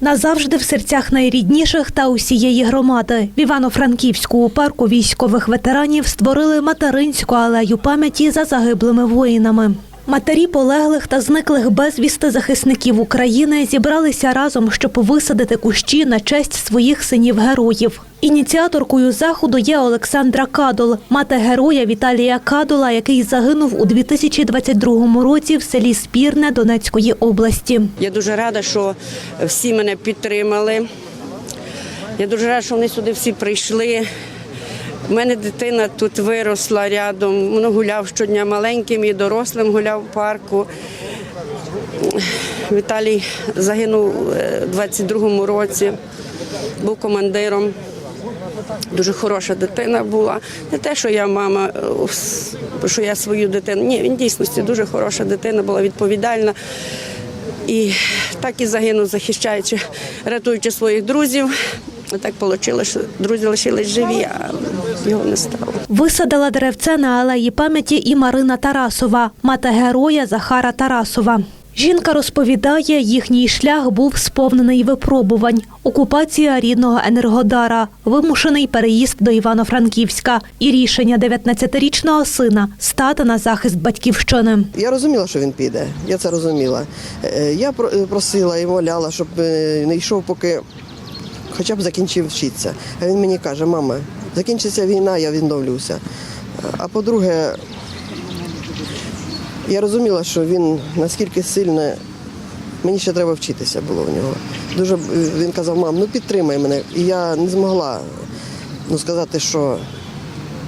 Назавжди в серцях найрідніших та усієї громади. В Івано-Франківську у парку військових ветеранів створили материнську алею пам'яті за загиблими воїнами. Матері полеглих та зниклих безвісти захисників України зібралися разом, щоб висадити кущі на честь своїх синів-героїв. Ініціаторкою заходу є Олександра Кадол, мати героя Віталія Кадола, який загинув у 2022 році в селі Спірне Донецької області. Я дуже рада, що всі мене підтримали. Я дуже рада, що вони сюди всі прийшли. У мене дитина тут виросла рядом. Воно гуляв щодня маленьким і дорослим гуляв в парку. Віталій загинув е, у 22-му році, був командиром. Дуже хороша дитина була. Не те, що я мама, е, що я свою дитину. Ні, він дійсності дуже хороша дитина, була відповідальна. І так і загинув, захищаючи, рятуючи своїх друзів. А так вийшло, що друзі лишились живі, а його не стало. Висадила деревце на алеї пам'яті і Марина Тарасова, мати героя Захара Тарасова. Жінка розповідає, їхній шлях був сповнений випробувань, окупація рідного енергодара, вимушений переїзд до Івано-Франківська і рішення 19-річного сина стати на захист батьківщини. Я розуміла, що він піде. Я це розуміла. Е, Я просила і моляла, щоб е, не йшов, поки хоча б закінчив вчитися. А він мені каже: мама, закінчиться війна, я відновлюся. А по-друге, я розуміла, що він наскільки сильно. Мені ще треба вчитися було в нього. Дуже він казав, мам, ну підтримай мене. І я не змогла ну, сказати, що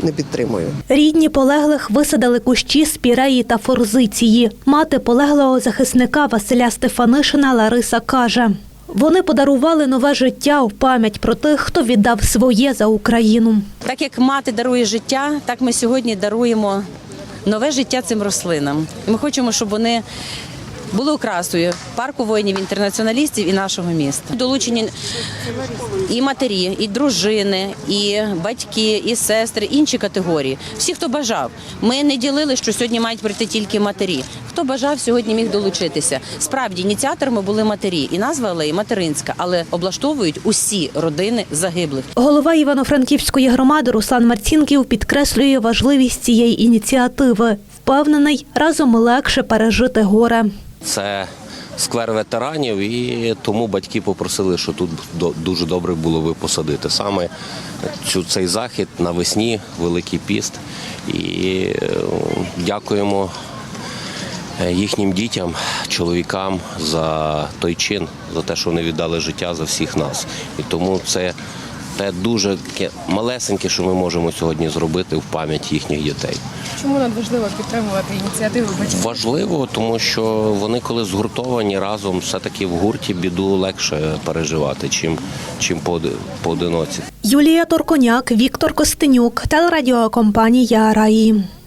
не підтримую. Рідні полеглих висадили кущі спіреї та форзиції. Мати полеглого захисника Василя Стефанишина Лариса каже. Вони подарували нове життя в пам'ять про тих, хто віддав своє за Україну. Так як мати дарує життя, так ми сьогодні даруємо нове життя цим рослинам. Ми хочемо, щоб вони були окрасою парку воїнів-інтернаціоналістів і нашого міста. Долучені і матері, і дружини, і батьки, і сестри, інші категорії. Всі, хто бажав. Ми не ділили, що сьогодні мають прийти тільки матері. Хто бажав, сьогодні міг долучитися. Справді, ініціаторами були матері, і назва алеї материнська, але облаштовують усі родини загиблих. Голова Івано-Франківської громади Руслан Марцінків підкреслює важливість цієї ініціативи. Впевнений, разом легше пережити горе. Це сквер ветеранів, і тому батьки попросили, що тут дуже добре було би посадити саме цю, цей захід навесні, Великий піст. І е, дякуємо е, їхнім дітям, чоловікам за той чин, за те, що вони віддали життя за всіх нас. І тому це те дуже таке малесеньке, що ми можемо сьогодні зробити в пам'ять їхніх дітей. Чому надважливо підтримувати ініціативу батьків? Важливо, тому що вони коли згуртовані разом, все-таки в гурті біду легше переживати, чим, чим поодиноці. Юлія Торконяк, Віктор Костенюк, телерадіокомпанія Раї.